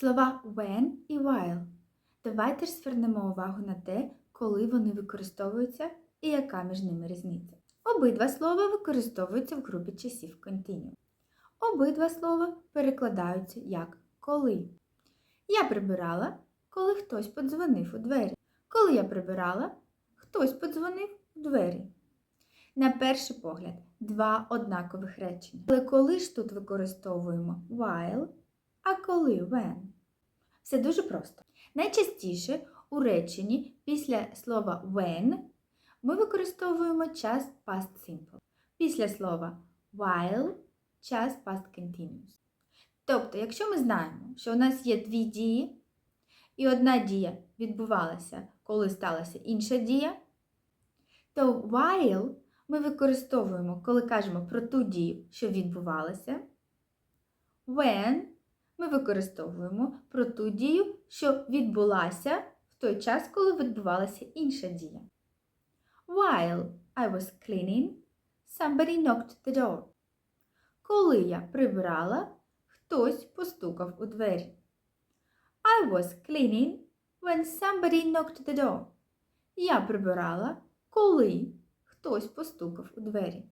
Слова when і while. Давайте ж звернемо увагу на те, коли вони використовуються і яка між ними різниця. Обидва слова використовуються в групі часів continuous. Обидва слова перекладаються як коли. Я прибирала, коли хтось подзвонив у двері. Коли я прибирала, хтось подзвонив у двері. На перший погляд, два однакових речення. Але коли ж тут використовуємо while, а коли when? Все дуже просто. Найчастіше у реченні після слова when ми використовуємо час past simple. Після слова while час past continuous. Тобто, якщо ми знаємо, що у нас є дві дії, і одна дія відбувалася, коли сталася інша дія, то while ми використовуємо, коли кажемо про ту дію, що відбувалася. When ми використовуємо про ту дію, що відбулася в той час, коли відбувалася інша дія. While I was cleaning, somebody knocked the door. Коли я прибирала, хтось постукав у двері. I was cleaning when somebody knocked the door. Я прибирала, коли хтось постукав у двері.